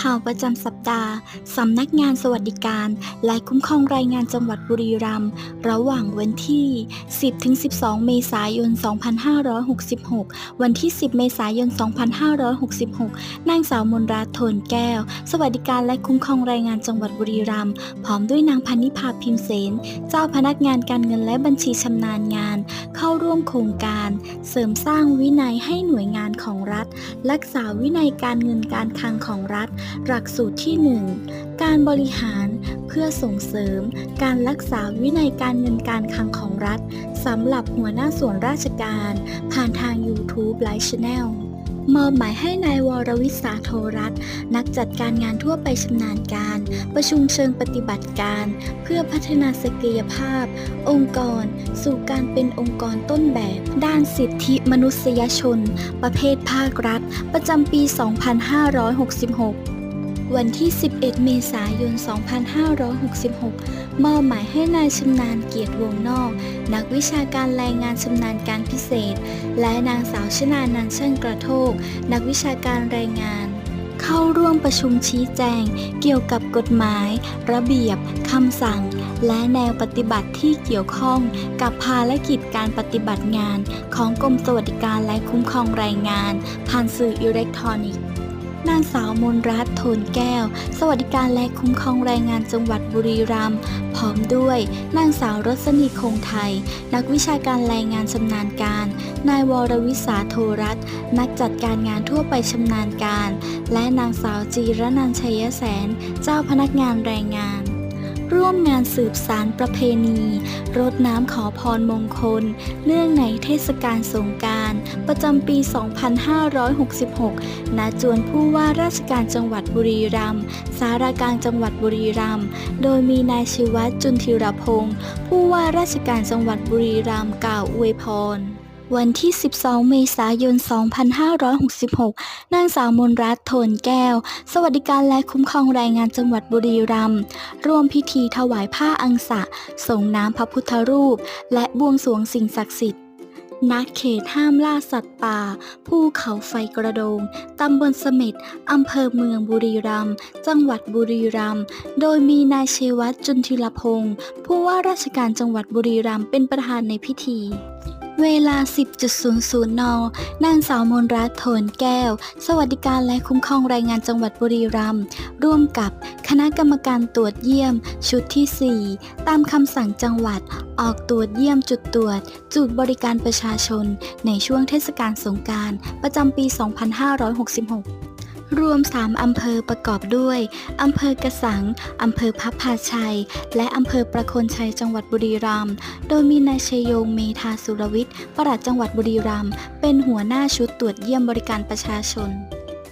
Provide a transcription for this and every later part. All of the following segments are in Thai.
ข่าวประจำสัปดาห์ สำนักงานสวัสดิการ และคุ้มครองแรายงานจังหวัดบุรีรัมย์ระหว่างวันที่ 10-12 เมษายน 2566 วันที่ 10 เมษายน 2566 นางสาวมนราทนแก้ว สวัสดิการและคุ้มครองแรายงานจังหวัดบุรีรัมย์พร้อมด้วยนางพันนิพาพิมเสน เจ้าพนักงานการเงินและบัญชีชำนาญงาน เข้าร่วมโครงการ เสริมสร้างวินัยให้หน่วยงานของรัฐ รักษาวินัยการเงินการคลังของรัฐหลักสูตรที่ 1 การบริหารเพื่อส่งเสริม การรักษาวินัยการเงินการคลังของรัฐสำหรับหัวหน้าส่วนราชการ ผ่านทาง YouTube ไลฟ์ชแนลมอบหมายให้นายวรวิสาโทรัตน์นักจัดการงานทั่วไปชำนาญการ ประชุมเชิงปฏิบัติการ เพื่อพัฒนาศักยภาพ องค์กร สู่การเป็นองค์กรต้นแบบ ด้านสิทธิมนุษยชน ประเภทภาครัฐ ประจำปี 2566 วันที่ 11 เมษายน 2566 มอบหมายให้นายชำนาญเกียรติวงนอก นักวิชาการแรงงานชำนาญการพิเศษ และนางสาวชนานันเชิงกระโทก นักวิชาการแรงงานเข้าร่วมประชุมชี้แจง เกี่ยวกับกฎหมาย ระเบียบ คำสั่ง และแนวปฏิบัติที่เกี่ยวข้องกับภารกิจการปฏิบัติงาน ของกรมสวัสดิการและคุ้มครองแรงงาน ผ่านสื่ออิเล็กทรอนิกส์ นางสาวมนรัตน์โทนแก้ว สวัสดิการและคุ้มครองแรงงานจังหวัดบุรีรัมย์พร้อมด้วย นางสาวรสนีคงไทย นักวิชาการแรงงานชำนาญการ นายวรวิสาโทรัตน์นักจัดการงานทั่วไปชำนาญการ และนางสาวจีรนันชัยแสน เจ้าพนักงานแรงงาน ร่วมงานสืบสารประเพณี รดน้ำขอพรมงคล เนื่องในเทศกาลสงการ ประจำปี 2566 ณ จวนผู้ว่าราชการจังหวัดบุรีรัมย์ สารากลางจังหวัดบุรีรัมย์ โดยมีนายชิวัตจุนทิรพงศ์ ผู้ว่าราชการจังหวัดบุรีรัมย์กล่าวอวยพร วันที่ 12 เมษายน 2566 นางสาวมนรัตน์โทนแก้ว สวัสดิการและคุ้มครองแรงงานจังหวัดบุรีรัมย์ ร่วมพิธีถวายผ้าอังสะ ส่งน้ำพระพุทธรูป และบวงสรวงสิ่งศักดิ์สิทธิ์ณเขตห้ามล่าสัตว์ป่า ภูเขาไฟกระโดง ตำบลเสม็ด อำเภอเมืองบุรีรัมย์ จังหวัดบุรีรัมย์ โดยมีนายเชวัตจุนทิรพงศ์ ผู้ว่าราชการจังหวัดบุรีรัมย์เป็นประธานในพิธี เวลา 10.00 น นางสาวมนรัตน์โทนแก้ว สวัสดิการและคุ้มครองแรงงานจังหวัดบุรีรัมย์ ร่วมกับคณะกรรมการตรวจเยี่ยม ชุดที่ 4 ตามคำสั่งจังหวัด ออกตรวจเยี่ยมจุดตรวจ จุดบริการประชาชน ในช่วงเทศกาลสงกรารประจำปี 2566 รวม 3 อำเภอประกอบด้วย อำเภอกระสัง อำเภอพับพาชัย และอำเภอประโคนชัยจังหวัดบุรีรัมย์ โดยมีนายชยงเมธาสุรวิทย์ปลัดจังหวัดบุรีรัมย์ เป็นหัวหน้าชุดตรวจเยี่ยมบริการประชาชน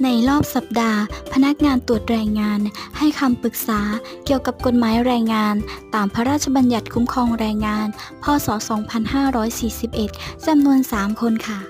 ในรอบสัปดาห์ พนักงานตรวจแรงงาน ให้คำปรึกษาเกี่ยวกับกฎหมายแรงงาน ตามพระราชบัญญัติคุ้มครองแรงงาน พศ 2541 จำนวน 3 คนค่ะ